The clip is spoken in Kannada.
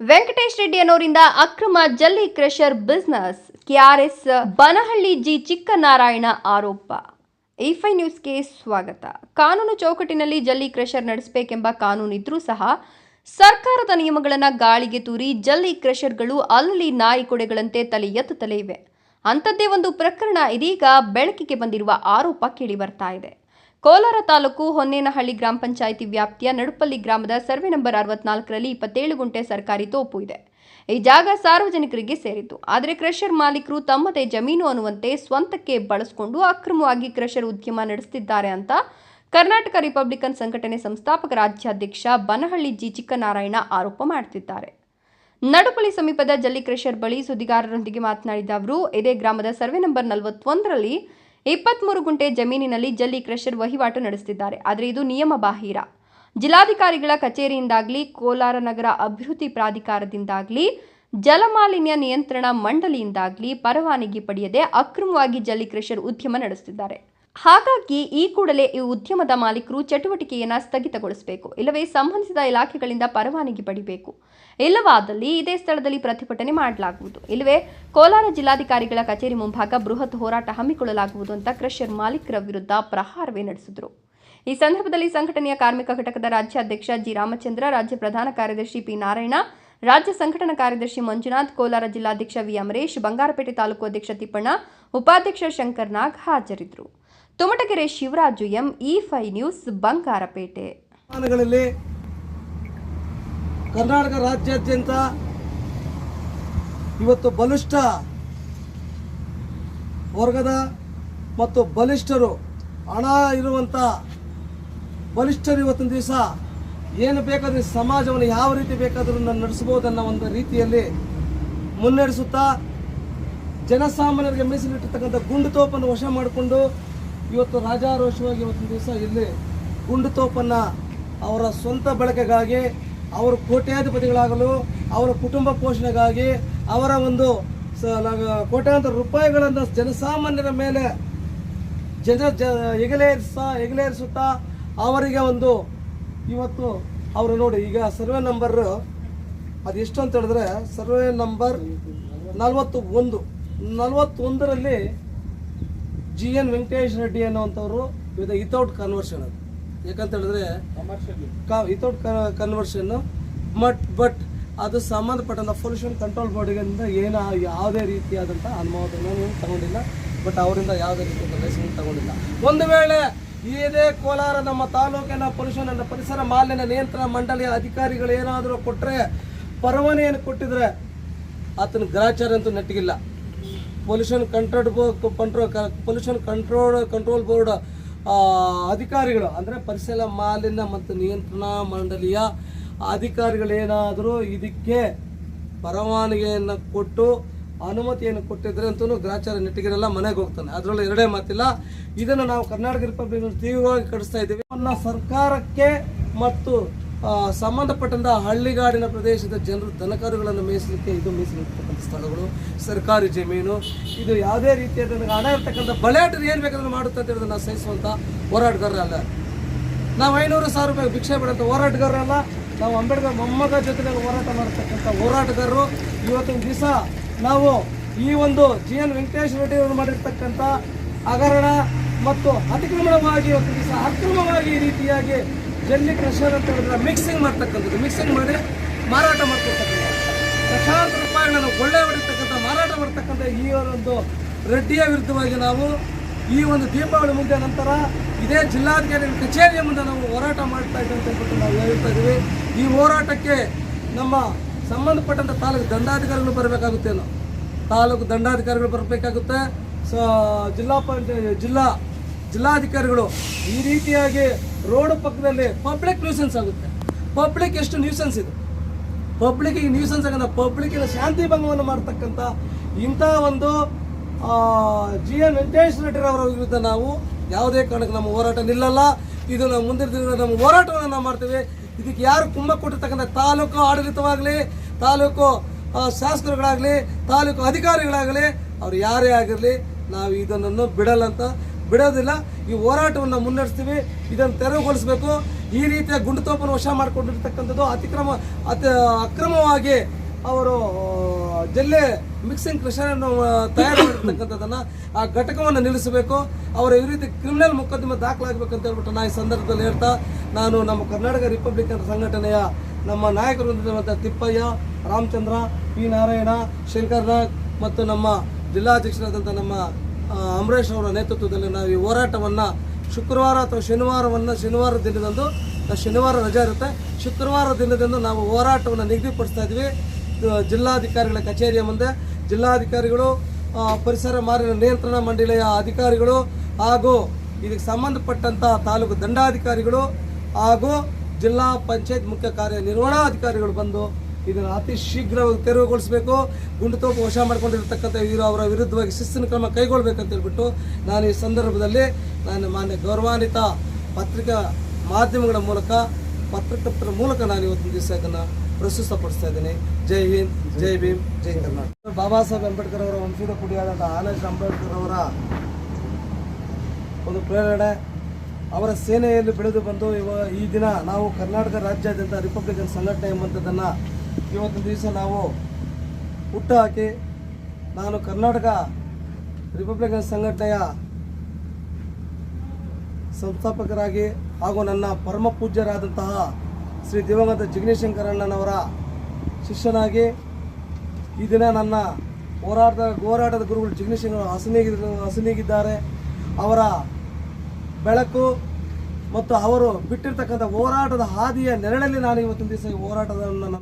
ವೆಂಕಟೇಶ್ ರೆಡ್ಡಿ ಅನ್ನೋರಿಂದ ಅಕ್ರಮ ಜಲ್ಲಿ crusher business. KRS Banahalli G Chikkanarayana ಆರೋಪ. ಇಫೈ ನ್ಯೂಸ್ಗೆ ಸ್ವಾಗತ. ಕಾನೂನು ಚೌಕಟ್ಟಿನಲ್ಲಿ ಜಲ್ಲಿ ಕ್ರಷರ್ ನಡೆಸಬೇಕೆಂಬ ಕಾನೂನಿದ್ರೂ ಸಹ ಸರ್ಕಾರದ ನಿಯಮಗಳನ್ನು ಗಾಳಿಗೆ ತೂರಿ ಜಲ್ಲಿ ಕ್ರಷರ್ಗಳು ಅಲ್ಲಲ್ಲಿ ನಾಯಿ ಕೊಡೆಗಳಂತೆ ತಲೆ ಎತ್ತುತ್ತಲೇ ಇವೆ. ಅಂಥದ್ದೇ ಒಂದು ಪ್ರಕರಣ ಇದೀಗ ಬೆಳಕಿಗೆ ಬಂದಿರುವ ಆರೋಪ ಕೇಳಿ ಬರ್ತಾ ಇದೆ. ಕೋಲಾರ ತಾಲೂಕು ಹೊನ್ನೇನಹಳ್ಳಿ ಗ್ರಾಮ ಪಂಚಾಯಿತಿ ವ್ಯಾಪ್ತಿಯ ನಡುಪಲ್ಲಿ ಗ್ರಾಮದ ಸರ್ವೆ ನಂಬರ್ ಅರವತ್ನಾಲ್ಕರಲ್ಲಿ ಇಪ್ಪತ್ತೇಳು ಗುಂಟೆ ಸರ್ಕಾರಿ ತೋಪು ಇದೆ. ಈ ಜಾಗ ಸಾರ್ವಜನಿಕರಿಗೆ ಸೇರಿತು ಆದರೆ ಕ್ರಷರ್ ಮಾಲೀಕರು ತಮ್ಮದೇ ಜಮೀನು ಅನ್ನುವಂತೆ ಸ್ವಂತಕ್ಕೆ ಬಳಸಿಕೊಂಡು ಅಕ್ರಮವಾಗಿ ಕ್ರಷರ್ ಉದ್ಯಮ ನಡೆಸುತ್ತಿದ್ದಾರೆ ಅಂತ ಕರ್ನಾಟಕ ರಿಪಬ್ಲಿಕನ್ ಸಂಘಟನೆ ಸಂಸ್ಥಾಪಕ ರಾಜ್ಯಾಧ್ಯಕ್ಷ ಬನಹಳ್ಳಿ ಜಿ. ಚಿಕ್ಕನಾರಾಯಣ ಆರೋಪ ಮಾಡುತ್ತಿದ್ದಾರೆ ನಡುಪಳ್ಳಿ ಸಮೀಪದ ಜಲ್ಲಿ ಕ್ರಷರ್ ಬಳಿ ಸುದ್ದಿಗಾರರೊಂದಿಗೆ ಮಾತನಾಡಿದ ಅವರು, ಇದೇ ಗ್ರಾಮದ ಸರ್ವೆ ನಂಬರ್ ನಲವತ್ತೊಂದರಲ್ಲಿ ಇಪ್ಪತ್ಮೂರು ಗುಂಟೆ ಜಮೀನಿನಲ್ಲಿ ಜಲ್ಲಿ ಕ್ರಷರ್ ವಹಿವಾಟು ನಡೆಸುತ್ತಿದ್ದಾರೆ. ಆದರೆ ಇದು ನಿಯಮ ಬಾಹಿರ. ಜಿಲ್ಲಾಧಿಕಾರಿಗಳ ಕಚೇರಿಯಿಂದಾಗಲಿ, ಕೋಲಾರ ನಗರ ಅಭಿವೃದ್ಧಿ ಪ್ರಾಧಿಕಾರದಿಂದಾಗಲಿ, ಜಲಮಾಲಿನ್ಯ ನಿಯಂತ್ರಣ ಮಂಡಳಿಯಿಂದಾಗಲಿ ಪರವಾನಗಿ ಪಡೆಯದೆ ಅಕ್ರಮವಾಗಿ ಜಲ್ಲಿ ಕ್ರಷರ್ ಉದ್ಯಮ ನಡೆಸುತ್ತಿದ್ದಾರೆ. ಹಾಗಾಗಿ ಈ ಕೂಡಲೇ ಈ ಉದ್ಯಮದ ಮಾಲೀಕರು ಚಟುವಟಿಕೆಯನ್ನು ಸ್ಥಗಿತಗೊಳಿಸಬೇಕು, ಇಲ್ಲವೇ ಸಂಬಂಧಿಸಿದ ಇಲಾಖೆಗಳಿಂದ ಪರವಾನಗಿ ಪಡಿಬೇಕು. ಇಲ್ಲವಾದಲ್ಲಿ ಇದೇ ಸ್ಥಳದಲ್ಲಿ ಪ್ರತಿಭಟನೆ ಮಾಡಲಾಗುವುದು. ಇಲ್ಲವೇ ಕೋಲಾರ ಜಿಲ್ಲಾಧಿಕಾರಿಗಳ ಕಚೇರಿ ಮುಂಭಾಗ ಬೃಹತ್ ಹೋರಾಟ ಹಮ್ಮಿಕೊಳ್ಳಲಾಗುವುದು ಅಂತ ಕ್ರಷರ್ ಮಾಲೀಕರ ವಿರುದ್ಧ ಪ್ರಹಾರವೇ ನಡೆಸಿದರು. ಈ ಸಂದರ್ಭದಲ್ಲಿ ಸಂಘಟನೆಯ ಕಾರ್ಮಿಕ ಘಟಕದ ರಾಜ್ಯಾಧ್ಯಕ್ಷ ಜಿ. ರಾಮಚಂದ್ರ, ರಾಜ್ಯ ಪ್ರಧಾನ ಕಾರ್ಯದರ್ಶಿ ಪಿ. ನಾರಾಯಣ, ರಾಜ್ಯ ಸಂಘಟನಾ ಕಾರ್ಯದರ್ಶಿ ಮಂಜುನಾಥ್, ಕೋಲಾರ ಜಿಲ್ಲಾಧ್ಯಕ್ಷ ವಿ. ಅಮರೇಶ್, ಬಂಗಾರಪೇಟೆ ತಾಲೂಕು ಅಧ್ಯಕ್ಷ ತಿಪ್ಪಣ್ಣ, ಉಪಾಧ್ಯಕ್ಷ ಶಂಕರ್ ನಾಗ್ ಹಾಜರಿದ್ದರು ತುಮಟಗೆರೆ ಶಿವರಾಜು ಎಂ ಇ ಫೈ ನ್ಯೂಸ್, ಬಂಗಾರಪೇಟೆ. ಸ್ಥಾನಗಳಲ್ಲಿ ಕರ್ನಾಟಕ ರಾಜ್ಯಾದ್ಯಂತ ಇವತ್ತು ಬಲಿಷ್ಠ ವರ್ಗದ ಮತ್ತು ಬಲಿಷ್ಠರು ಹಣ ಇರುವಂಥ ಬಲಿಷ್ಠರು ಇವತ್ತಿನ ದಿವಸ ಏನು ಬೇಕಾದ್ರೆ ಸಮಾಜವನ್ನು ಯಾವ ರೀತಿ ಬೇಕಾದರೂ ನಡೆಸಬಹುದನ್ನೋ ಒಂದು ರೀತಿಯಲ್ಲಿ ಮುನ್ನಡೆಸುತ್ತಾ ಜನಸಾಮಾನ್ಯರಿಗೆ ಮೀಸಲಿಟ್ಟಿರ್ತಕ್ಕಂಥ ಗುಂಡು ತೋಪನ್ನು ವಶ ಮಾಡಿಕೊಂಡು ಇವತ್ತು ರಾಜಾರೋಷವಾಗಿ ಇವತ್ತಿನ ದಿವಸ ಇಲ್ಲಿ ಗುಂಡು ತೋಪನ್ನ ಅವರ ಸ್ವಂತ ಬಳಕೆಗಾಗಿ, ಅವರು ಕೋಟ್ಯಾಧಿಪತಿಗಳಾಗಲು, ಅವರ ಕುಟುಂಬ ಪೋಷಣೆಗಾಗಿ, ಅವರ ಒಂದು ಸ ಕೋಟ್ಯಾಂತರ ರೂಪಾಯಿಗಳನ್ನು ಜನಸಾಮಾನ್ಯರ ಮೇಲೆ ಜನ, ಜ, ಹೆಗಲೇರಿಸ, ಹೆಗಲೇರಿಸುತ್ತಾ ಅವರಿಗೆ ಒಂದು ಇವತ್ತು ಅವರು ನೋಡಿ, ಈಗ ಸರ್ವೆ ನಂಬರ್ ಎಷ್ಟು ಅಂತ ಹೇಳಿದ್ರೆ, ಸರ್ವೆ ನಂಬರ್ ನಲವತ್ತು ಒಂದು ನಲವತ್ತೊಂದರಲ್ಲಿ ಜಿ ಎನ್ ವೆಂಕಟೇಶ್ ರೆಡ್ಡಿ ಅನ್ನುವಂಥವ್ರು ವಿತ್ ವಿತೌಟ್ ಕನ್ವರ್ಷನ್ ಅದು. ಯಾಕಂತ ಹೇಳಿದ್ರೆ ವಿತೌಟ್ ಕನ್ವರ್ಷನ್ ಬಟ್ ಬಟ್ ಅದು ಸಂಬಂಧಪಟ್ಟಂಥ ಪೊಲ್ಯೂಷನ್ ಕಂಟ್ರೋಲ್ ಬೋರ್ಡಿಗಿಂದ ಏನು ಯಾವುದೇ ರೀತಿಯಾದಂಥ ಅನುಮೋದನೆ ತಗೊಂಡಿಲ್ಲ ಬಟ್ ಅವರಿಂದ ಯಾವುದೇ ರೀತಿಯ ಲೈಸೆನ್ಸ್ ತಗೊಂಡಿಲ್ಲ. ಒಂದು ವೇಳೆ ಇದೇ ಕೋಲಾರ ನಮ್ಮ ತಾಲೂಕಿನ ಪೊಲ್ಯೂಷನ್ ಅಂದರೆ ಪರಿಸರ ಮಾಲಿನ್ಯ ನಿಯಂತ್ರಣ ಮಂಡಳಿಯ ಅಧಿಕಾರಿಗಳು ಏನಾದರೂ ಕೊಟ್ಟರೆ ಪರವಾನೆಯನ್ನು ಕೊಟ್ಟಿದ್ರೆ ಆತನ ಗ್ರಾಚಾರ ಅಂತೂ ನೆಟ್ಟಿಗಿಲ್ಲ. Pollution control control pollution control control board ಅಧಿಕಾರಿಗಳು, ಅಂದರೆ ಪರಿಸರ ಮಾಲಿನ್ಯ ಮತ್ತು ನಿಯಂತ್ರಣ ಮಂಡಳಿಯ ಅಧಿಕಾರಿಗಳೇನಾದರೂ ಇದಕ್ಕೆ ಪರವಾನಗಿಯನ್ನು ಕೊಟ್ಟು, ಅನುಮತಿಯನ್ನು ಕೊಟ್ಟಿದ್ರೆ ಅಂತೂ ಗ್ರಾಚಾರ ನೆಟ್ಟಿಗೆಲ್ಲ ಮನೆಗೆ ಹೋಗ್ತಾನೆ. ಅದರಲ್ಲಿ ಎರಡೇ ಮಾತಿಲ್ಲ. ಇದನ್ನು ನಾವು ಕರ್ನಾಟಕ ರಿಪಬ್ಲಿಕ್ ತೀವ್ರವಾಗಿ ಕಡಿಸ್ತಾ ಇದ್ದೀವಿ. ಸರ್ಕಾರಕ್ಕೆ ಮತ್ತು ಆ, ಸಂಬಂಧಪಟ್ಟಂತ ಹಳ್ಳಿಗಾಡಿನ ಪ್ರದೇಶದ ಜನರು ದನಕರುಗಳನ್ನು ಮೇಯಿಸಲಿಕ್ಕೆ ಇದು ಮೀಸಲಿರ್ತಕ್ಕಂಥ ಸ್ಥಳಗಳು. ಸರ್ಕಾರಿ ಜಮೀನು. ಇದು ಯಾವುದೇ ರೀತಿಯಾದ ನನಗೆ ಹಣ ಇರ್ತಕ್ಕಂಥ ಬಳೆಯಾಟರು ಏನು ಬೇಕಾದ್ರೂ ಮಾಡುತ್ತೆ ಅಂತ ನಾವು ಸಹಿಸುವಂಥ ಹೋರಾಟಗಾರರಲ್ಲ ನಾವು ಐನೂರು ಸಾವಿರ ರೂಪಾಯಿ ಭಿಕ್ಷೆ ಬಿಡೋಂಥ ಹೋರಾಟಗಾರರಲ್ಲ ನಾವು ಅಂಬೇಡ್ಕರ್ ಮೊಮ್ಮಗ ಜೊತೆಗೆ ಹೋರಾಟ ಮಾಡತಕ್ಕಂಥ ಹೋರಾಟಗಾರರು. ಇವತ್ತಿನ ದಿವಸ ನಾವು ಈ ಒಂದು ಜಿ ಎನ್ ವೆಂಕಟೇಶ್ ರೆಡ್ಡಿ ಅವರು ಮಾಡಿರ್ತಕ್ಕಂಥ ಹಗರಣ ಮತ್ತು ಅತಿಕ್ರಮಣವಾಗಿ ಇವತ್ತಿನ ದಿವಸ ಅಕ್ರಮವಾಗಿ ಈ ರೀತಿಯಾಗಿ ಜಲ್ಲಿ ಕ್ರಷರ್ ಅಂತ ಹೇಳಿದ್ರೆ ಮಿಕ್ಸಿಂಗ್ ಮಾಡ್ತಕ್ಕಂಥದ್ದು. ಮಿಕ್ಸಿಂಗ್ ಮಾಡಿ ಮಾರಾಟ ಮಾಡ್ತಕ್ಕಂಥದ್ದು. ಲಕ್ಷಾಂತರ ರೂಪಾಯಿಗಳನ್ನು ಒಳ್ಳೆ ಹೊಡಿತಕ್ಕಂಥ ಮಾರಾಟ ಮಾಡ್ತಕ್ಕಂಥ ಈ ಒಂದು ರೆಡ್ಡಿಯ ವಿರುದ್ಧವಾಗಿ ನಾವು ಈ ಒಂದು ದೀಪಾವಳಿ ಮುಗಿದ ನಂತರ ಇದೇ ಜಿಲ್ಲಾಧಿಕಾರಿ ಕಚೇರಿಯ ಮುಂದೆ ನಾವು ಹೋರಾಟ ಮಾಡ್ತಾ ಇದ್ದೀವಿ ಅಂತ ಹೇಳ್ಬಿಟ್ಟು ನಾವು ಹೇಳ್ತಾ ಇದ್ದೀವಿ. ಈ ಹೋರಾಟಕ್ಕೆ ನಮ್ಮ ಸಂಬಂಧಪಟ್ಟಂಥ ತಾಲೂಕು ದಂಡಾಧಿಕಾರಿಗಳು ಬರಬೇಕಾಗುತ್ತೆ ತಾಲೂಕು ದಂಡಾಧಿಕಾರಿಗಳು ಬರಬೇಕಾಗುತ್ತೆ. ಸೊ, ಜಿಲ್ಲಾ ಪಂಚಾಯತ್, ಜಿಲ್ಲಾ ಜಿಲ್ಲಾಧಿಕಾರಿಗಳು ಈ ರೀತಿಯಾಗಿ ರೋಡ್ ಪಕ್ಕದಲ್ಲಿ ಪಬ್ಲಿಕ್ ನ್ಯೂಸೆನ್ಸ್ ಆಗುತ್ತೆ. ಪಬ್ಲಿಕ್ ಎಷ್ಟು ನ್ಯೂಸೆನ್ಸ್ ಇದೆ? ಪಬ್ಲಿಕ್ಕಿಗೆ ನ್ಯೂಸೆನ್ಸ್ ಆಗಂತ ಪಬ್ಲಿಕ್ಕಿನ ಶಾಂತಿ ಭಂಗವನ್ನು ಮಾಡ್ತಕ್ಕಂಥ ಇಂಥ ಒಂದು ಜಿ ಎನ್ ವೆಂಕಟೇಶ್ ರೆಡ್ಡಿರವರ ವಿರುದ್ಧ ನಾವು ಯಾವುದೇ ಕಾರಣಕ್ಕೆ ನಮ್ಮ ಹೋರಾಟ ನಿಲ್ಲಲ್ಲ. ಇದು ನಾವು ಮುಂದಿನ ನಮ್ಮ ಹೋರಾಟವನ್ನು ನಾವು ಮಾಡ್ತೀವಿ. ಇದಕ್ಕೆ ಯಾರು ಕುಂಭ ಕೊಟ್ಟಿರ್ತಕ್ಕಂಥ ತಾಲೂಕು ಆಡಳಿತವಾಗಲಿ, ತಾಲೂಕು ಶಾಸಕರುಗಳಾಗಲಿ, ತಾಲೂಕು ಅಧಿಕಾರಿಗಳಾಗಲಿ, ಅವ್ರು ಯಾರೇ ಆಗಿರಲಿ, ನಾವು ಇದನ್ನು ಬಿಡಲ್ಲ ಅಂತ ಬಿಡೋದಿಲ್ಲ. ಈ ಹೋರಾಟವನ್ನು ಮುನ್ನಡೆಸ್ತೀವಿ. ಇದನ್ನು ತೆರವುಗೊಳಿಸಬೇಕು. ಈ ರೀತಿಯ ಗುಂಡುತೋಪನ್ನು ವಶ ಮಾಡಿಕೊಂಡಿರ್ತಕ್ಕಂಥದ್ದು ಅತಿಕ್ರಮ, ಅತಿ ಅಕ್ರಮವಾಗಿ ಅವರು ಜಿಲ್ಲೆ ಮಿಕ್ಸಿಂಗ್ ಕ್ರಷರನ್ನು ತಯಾರು ಮಾಡಿರ್ತಕ್ಕಂಥದ್ದನ್ನು ಆ ಘಟಕವನ್ನು ನಿಲ್ಲಿಸಬೇಕು. ಅವರ ಈ ರೀತಿ ಕ್ರಿಮಿನಲ್ ಮೊಕದ್ದಮೆ ಅಂತ ಹೇಳ್ಬಿಟ್ಟು ನಾ ಈ ಸಂದರ್ಭದಲ್ಲಿ ಹೇಳ್ತಾ, ನಾನು ನಮ್ಮ ಕರ್ನಾಟಕ ರಿಪಬ್ಲಿಕನ್ ಸಂಘಟನೆಯ ನಮ್ಮ ನಾಯಕರು ತಿಪ್ಪಯ್ಯ, ರಾಮಚಂದ್ರ, ಪಿ ನಾರಾಯಣ ಶಂಕರ್ ನಾಗ್ ಮತ್ತು ನಮ್ಮ ಜಿಲ್ಲಾಧ್ಯಕ್ಷರಾದಂಥ ನಮ್ಮ ಅಮರೇಶ್ ಅವರ ನೇತೃತ್ವದಲ್ಲಿ ನಾವು ಈ ಹೋರಾಟವನ್ನು ಶುಕ್ರವಾರ ಅಥವಾ ಶನಿವಾರವನ್ನು ಶನಿವಾರ ದಿನದಂದು ಶನಿವಾರ ರಜಾ ಇರುತ್ತೆ. ಶುಕ್ರವಾರ ದಿನದಂದು ನಾವು ಹೋರಾಟವನ್ನು ನಿಗದಿಪಡಿಸ್ತಾ ಇದ್ವಿ ಇದು ಜಿಲ್ಲಾಧಿಕಾರಿಗಳ ಕಚೇರಿಯ ಮುಂದೆ. ಜಿಲ್ಲಾಧಿಕಾರಿಗಳು ಪರಿಸರ ಮಾಲಿನ್ಯ ನಿಯಂತ್ರಣ ಮಂಡಳಿಯ ಅಧಿಕಾರಿಗಳು ಹಾಗೂ ಇದಕ್ಕೆ ಸಂಬಂಧಪಟ್ಟಂಥ ತಾಲೂಕು ದಂಡಾಧಿಕಾರಿಗಳು ಹಾಗೂ ಜಿಲ್ಲಾ ಪಂಚಾಯತ್ ಮುಖ್ಯ ಕಾರ್ಯನಿರ್ವಹಣಾಧಿಕಾರಿಗಳು ಬಂದು ಇದನ್ನು ಅತಿ ಶೀಘ್ರವಾಗಿ ತೆರವುಗೊಳಿಸಬೇಕು. ಗುಂಡುತೋಪು ವಶ ಮಾಡ್ಕೊಂಡಿರ್ತಕ್ಕಂಥ ಇವರು ಅವರ ವಿರುದ್ಧವಾಗಿ ಶಿಸ್ತಿನ ಕ್ರಮ ಕೈಗೊಳ್ಳಬೇಕಂತ ಹೇಳ್ಬಿಟ್ಟು ನಾನು ಈ ಸಂದರ್ಭದಲ್ಲಿ ನಾನು ಮಾನ್ಯ ಗೌರವಾನ್ವಿತ ಪತ್ರಿಕಾ ಮಾಧ್ಯಮಗಳ ಮೂಲಕ, ಪತ್ರಕರ್ತರ ಮೂಲಕ ನಾನು ಇವತ್ತಿನ ದಿವಸ ಇದನ್ನು ಪ್ರಸ್ತುತಪಡಿಸ್ತಾ ಇದ್ದೀನಿ. ಜೈ ಹಿಂದ್, ಜೈ ಭೀಮ್, ಜೈ ಕರ್ನಾಟಕ. ಬಾಬಾ ಸಾಹೇಬ್ ಅಂಬೇಡ್ಕರ್ ಅವರ ವಂಶದ ಕುಡಿಯಾದಂಥ ಆನಂದ್ ಅಂಬೇಡ್ಕರ್ ಅವರ ಒಂದು ಪ್ರೇರಣೆ. ಅವರ ಸೇನೆಯಲ್ಲಿ ಬೆಳೆದು ಬಂದು ಇವ ಈ ದಿನ ನಾವು ಕರ್ನಾಟಕ ರಾಜ್ಯಾದ್ಯಂತ ರಿಪಬ್ಲಿಕನ್ ಸಂಘಟನೆ ಎಂಬಂಥದ್ದನ್ನು ಇವತ್ತಿನ ದಿವಸ ನಾವು ಹುಟ್ಟು ಹಾಕಿ ನಾನು ಕರ್ನಾಟಕ ರಿಪಬ್ಲಿಕನ್ ಸಂಘಟನೆಯ ಸಂಸ್ಥಾಪಕರಾಗಿ ಹಾಗೂ ನನ್ನ ಪರಮ ಪೂಜ್ಯರಾದಂತಹ ಶ್ರೀ ದಿವಂಗತ ಜಿಗ್ನೇಶಂಕರಣ್ಣನವರ ಶಿಷ್ಯನಾಗಿ ಈ ದಿನ ನನ್ನ ಹೋರಾಟದ ಹೋರಾಟದ ಗುರುಗಳು ಜಿಗ್ನೇಶಂಕರ ಹಸನಿಗಿ ಹಸನಿಗಿದ್ದಾರೆ ಅವರ ಬೆಳಕು ಮತ್ತು ಅವರು ಬಿಟ್ಟಿರ್ತಕ್ಕಂಥ ಹೋರಾಟದ ಹಾದಿಯ ನೆರಳಲ್ಲಿ ನಾನು ಇವತ್ತಿನ ದಿವಸ ಹೋರಾಟದ